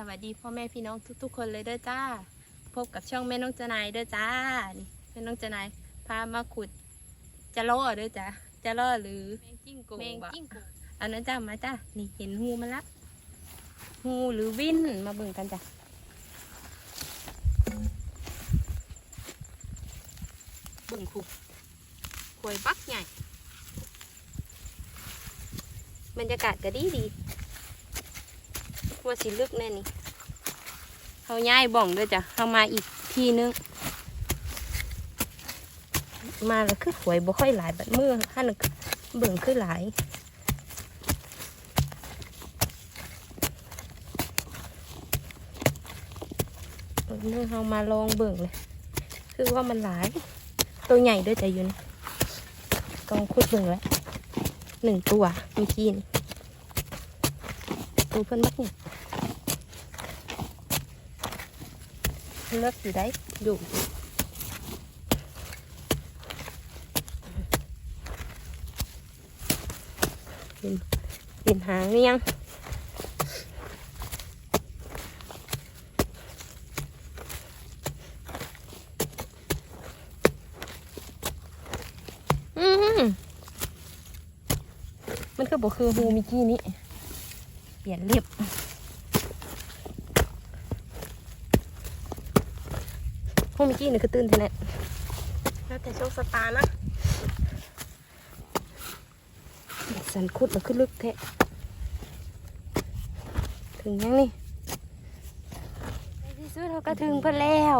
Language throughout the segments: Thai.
สวัสดีพ่อแม่พี่น้องทุก ๆ คนเลยเด้อจ้า พบกับช่องแม่น้องเจานายเด้อจ้า นี่แม่น้องเจานายพามาขุดจะล่อเด้อจ้าจะล่อหรือแมงจิ้งโกแมงบะกิ้งกูอันนั้นจ้ามาจ้านี่เห็นหูมันละหูหรือวินมาเบิ่งกันจ้ะเบิ่งคุควยบักใหญ่บรรยากาศก็ดีดีว่าสิลึกแน่นี่ เขาย้ายบ่องด้วยจ้ะเขามาอีกทีนึง มาแล้วคือหวยบ่ค่อยหลายบัดมือฮันเบิ่งคือหลายเออเนี่เรามาลองเบิ่งเลย คือว่ามันหลาย ตัวใหญ่ด้วยจ้ะยืนกองคุดเบิ่งแล้วหนึ่งตัวมีกีนตัวเพิ่นมักเนี่ย เลิกอยู่ได้อยู่เห็นเห็นหางหรือยังอืมมันก็บอกคือฮูมิกี้นี้ เปลี่ยนเรียบ ฮูมิกี้นี่คือตื่นเท่านั้นแล้วแต่โชคสตาร์นะสันคุดมันขึ้นลึกแท้ถึงยังนี่ในที่สุดเราก็ถึงเพิ่นแล้ว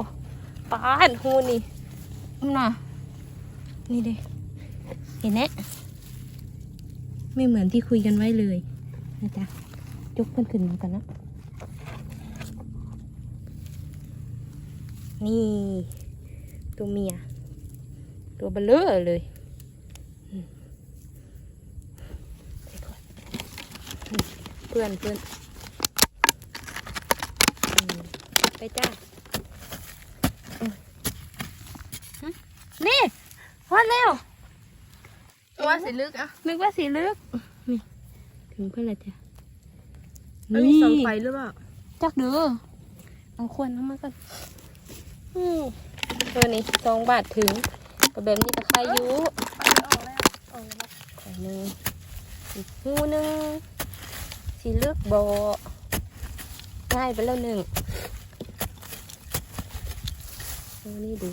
ปานฮูนี่อืมน่ะนี่เด้เห็นแนะไม่เหมือนที่คุยกันไว้เลยนะจ๊ะยกเพิ่นขึ้นมากันนะ นี่ ตัวเมีย ตัวเบลเลอร์เลยอืมไปก่อนอืมเพื่อนเพื่อนอืมไปจ้าอืมหึนี่พอดแล้วว่าสิลึกอะนึกว่าสีลึก นี่ ถึงเพื่อนและจ้ะมันมีเสองไฟหรือเปล่าจักเด้อเอาควรน้ำมาก่อนอืม ตัวนี้สองบาทถึงกับแบบนี้ตะไคร้ยุขอหนึ่งอีกหูหนึ่งสีเลือกโบง่ายไปแล้วหนึ่งเอานี่ดู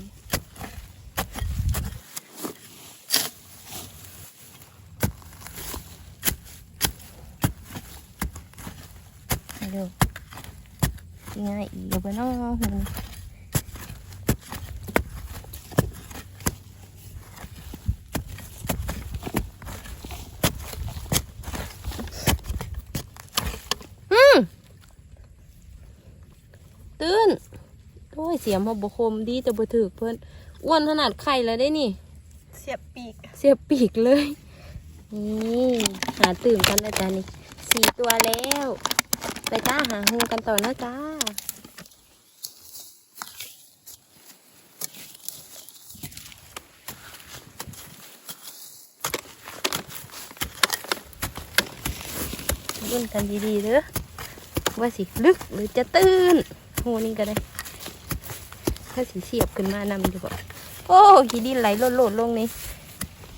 เร็วง่ายอีกเดี๋ยวไปน้องหู อืมตื่นโอ้ย เสียมพอบคมดีแต่บ่ถือเพิ่นอ้วนขนาดไข่แล้วได้นี่ เสียบปีก เสียบปีกเลยนี่หาตื่นกันนะจ๊ะนี่สี่ตัวแล้ว ไปจ้าหาหูกันต่อนะจ้ารุ่นกันดีๆเด้อว่าสิ ลึกหรือจะตื้นหูนี่ก็ได้ ถ้าสิเสียบขึ้นมานำดีกว่าโอ้ขี้ดินไหลโลดๆลงนี่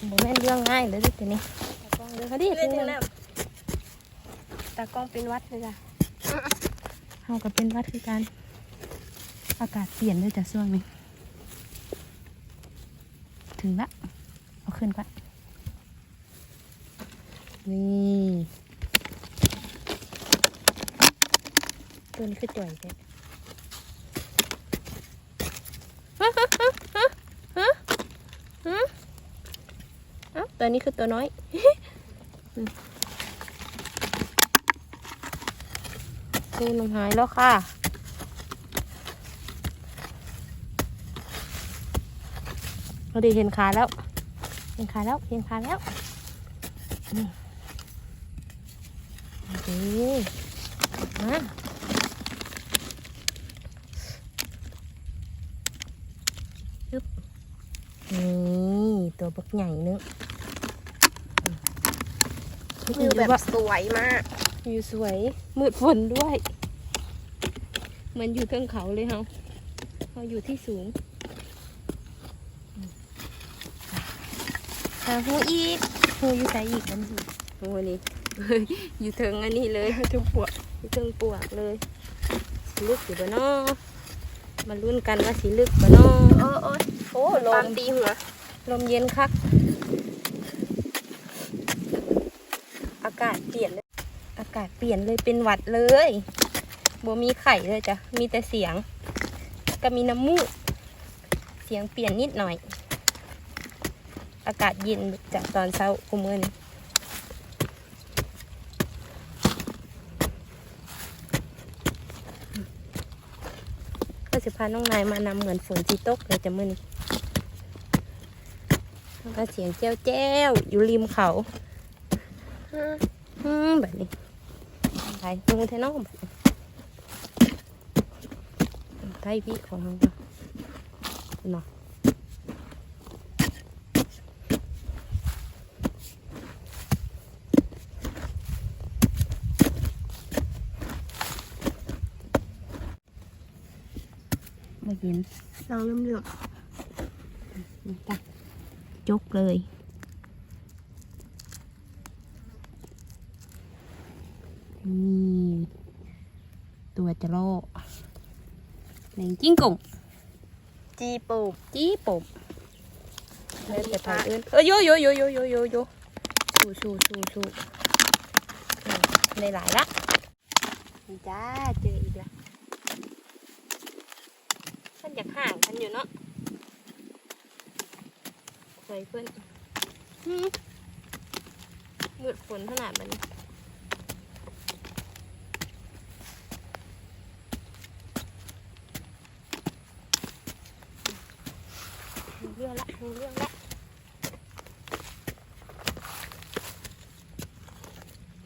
บ่แม่นเรื่องง่ายเลยเด้อตัวนี้ตากล้องเด้อเขาดิเล่นถึงยังแล้แล้ววตากล้องเป็นวัดเลยจ้ะเฮาก็เป็นวัดคือกันอากาศเปลี่ยนด้วยจ้ะช่วงนี้ถึงละเอาขึ้นก่อนนี่ตัวนี้คือจ่อยเลยฮะฮะฮะฮะ ฮะเอ้าตัวนี้คือตัวน้อย คือมันหายแล้วค่ะ เราดีเห็นขาแล้ว เห็นขาแล้ว เห็นขาแล้วนี่โอเคมาปึ๊บนี่ตัว บักใหญ่นึงวิวแบบสวยมากวิวสวย มืดฝนด้วยเหมือนอยู่เทิงเขาเลยเฮาเราอยู่ที่สูงหาหูอีกหูอยู่ใส่อีกอันนี้หูนี่เฮ้ยอยู่เทิงอันนี้เลยถึงปวดอยู่เทิงปวกเลยสีลึกอยู่บ่เนอมาลุ้นกันว่าสีลึกบ่เนอเออเออโอ้ลตามมตีหัว ลมเย็นคัก อากาศเปลี่ยนเลยอากาศเปลี่ยนเลยเป็นหวัดเลยบัมีไข่เลยจ้ะ มีแต่เสียง ก็มีน้ำมูก เสียงเปลี่ยนนิดหน่อย อากาศเย็นจากตอนเช้ากุมือนก็จะพาน้องนายมานำเหมือนฝนจีตกเลยจ้ะมือนี้ แล้วก็เสียงแจ้วแจ้วๆอยู่ริมเขาอืมแบบนี้ไปลงเทนอมแบบนี้ไทยพี่ของเราเนาะมาเห็นลองเริ่มเลือกนี่จ้ะ จกเลย นี่ตัวจะโลหนึ่งจิ้งกุ่งจีปูบจี้ปบเลยแต่ถ่ายอื่นเออโยโยโยโยโยโยโยสู้สู้สู้สู้ได้หลายละนี่จ้าเจออีกแล้วฉันอยากห่างกันอยู่เนาะ เคยเพื่อนหืมมืดฝนขนาดมันรู้เรื่องละรู้เรื่องละ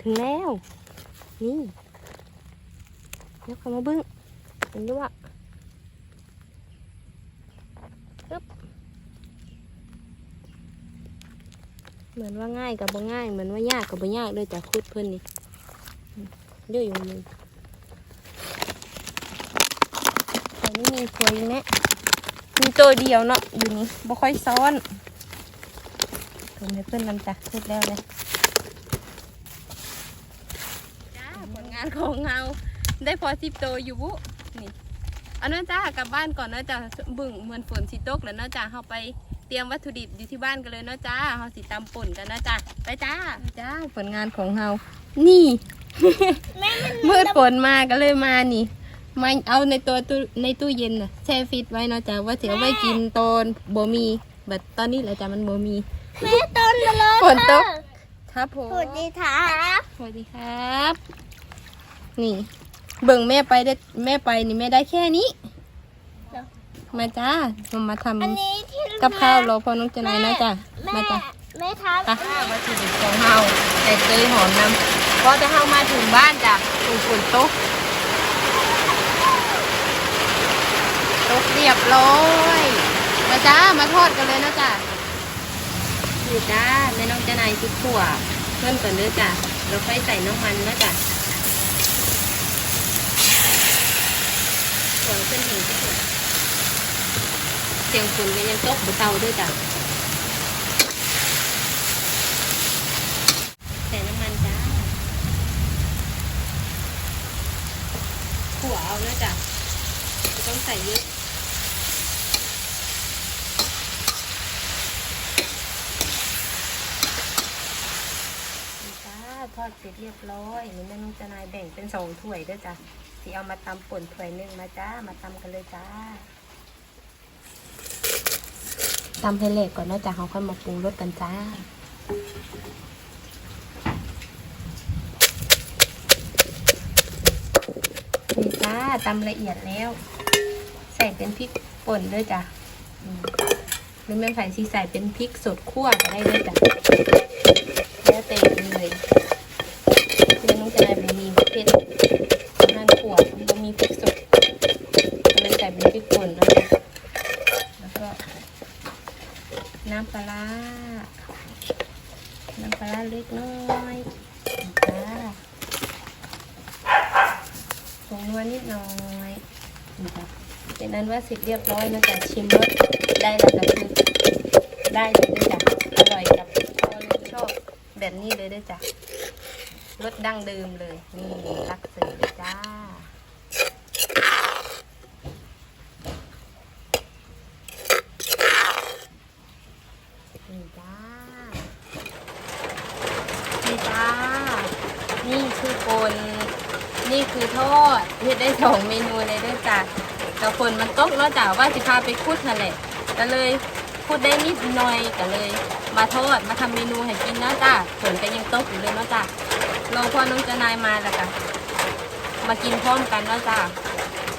ถึงแล้ว นี่เดี๋ยวเขามาบึ้งเห็นด้วยว่าปึ๊บ เหมือนว่าง่ายกับบ่ง่าย เหมือนว่ายากกับบ่ยากเลยจากคุดเพื่อนนี่อืมเยอะอยู่มือแต่นี่มีควยแม่มีตัวเดียวเนาะอยู่นี่บ่ค่อยซ้อนผมให้เพื่อนนำจ้ะพูดแล้วเลยจ้าผลงานของเราได้พอสิบตัวอยู่บุนี่อาเนาะจ้ากลับบ้านก่อนนาะจ้าบึ่งเหมือนฝนสิตกแล้วนาะจ้าเราไป เตรียมวัตถุดิบอยู่ที่บ้านกันเลยเนาะจ้าเราสิตำป่นกันเนาะจ้าไปจ้าจ้าผลงานของเรานี่ มืดฝนมาก็เลยมานี่มาเอาในตัวตู้ในตู้เย็นน่ะแช่ฟิตไว้เนาะจ้ะว่าเสียไว้กินตอนบ่มีแบบตอนนี้แหละจ้ะมันบ่มีแม่ต้นมาเลยฝนตกครับผมสวัสดีค่ะสวัสดีครับ นี่ เบิ่งแม่ไปได้แม่ไปนี่แม่ได้แค่นี้ มาจ้ามามาทำอันนี้ที่ กับข้าวรอพอน้องจะนายนะจ้ะแม่มาจ้ะแม่ทำค่ะวัตถุดิบของเฮาแต่เตยหอมนำพอจะเฮามาถึงบ้านจ้ะถูกฝนตกตกเรียบร้อยมาจ้ามาทอดกันเลยนะจ้ะนี่จ้าแม่น้องจะนายซุปขั่วเพิ่มก่อนเด้อจ้ะเราค่อยใส่น้ำมันนะจ้ะส่วนขึ้นหิงที่สุด เสียงฝนก็ยังตกบนเตาด้วยจ้ะใส่น้ำมันจ้าขั่วเอานะจ้ะไม่ต้องใส่เยอะจ้าทอดเสร็จเรียบร้อยนี่แม่นุ้งจะนายแบ่งเป็นสองถ้วยด้วยจ้ะสีเอามาตำป่นถ้วยหนึ่งมาจ้า มาตำกันเลยจ้า ตำให้เละก่อนนะจ้ะเขาค่อยมาปรุงรสกันจ้านี่จ้าตำละเอียดแล้ว ใส่เป็นพริกป่นด้วยจ้ะหรือแม่นไผ่สีใส่เป็นพริกสดคั่วก็ได้ด้วยจ้ะแล้วแต่เลยเพื่อนน้องจะได้บะหมี่เผ็ดหั่นขวดบะหมี่พริกสดมันใส่เป็นพริกป่นแล้วจ้ะแล้วก็น้ำปลาร้าน้ำปลาร้าเล็กน้อยจ้า ผง น้อยนะคะเป็นนั้นว่าเสร็จเรียบร้อยนะจ๊ะชิมรสได้แล้วก็คือได้เลยด้วยจ้ะอร่อยกับพอเลยชอบแบบนี้เลยด้วยจ้ะรสดั้งเดิมเลย นี่รักเสือเลยจ้า นี่จ้า นี่จ้า นี่คือปนนี่ คือทอดเฮ็ดได้สองเมนูเลยเด้วยจ้ะแต่ฝนมันตกเนาะจ้ะว่าสิพาไปคุดนั่นแหละก็เลยคุดได้นิดหน่อยก็เลย มาทอดมาทำเมนูให้กินเนาะจ้ะฝนก็ยังตกอยู่เลยเนาะจ้ะรอพ่อน้องเจนายมาแล้วกันมากินพร้อมกันเนาะจ้ะ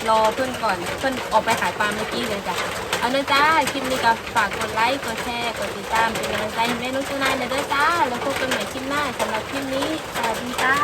รอเพื่อนก่อนเพื่อนออกไปขายปลาเมื่อกี้เลยจ้ะเอาเนาะจ้าคลิปนี้ก็ฝากกดไลค์กดแชร์กดติดตามเป็นกำลังใจให้แม่น้องเจานายหน่อยเด้อจ้าแล้วพบกันใหม่คลิปหน้าสำหรับคลิปนี้สวัสดีจ้า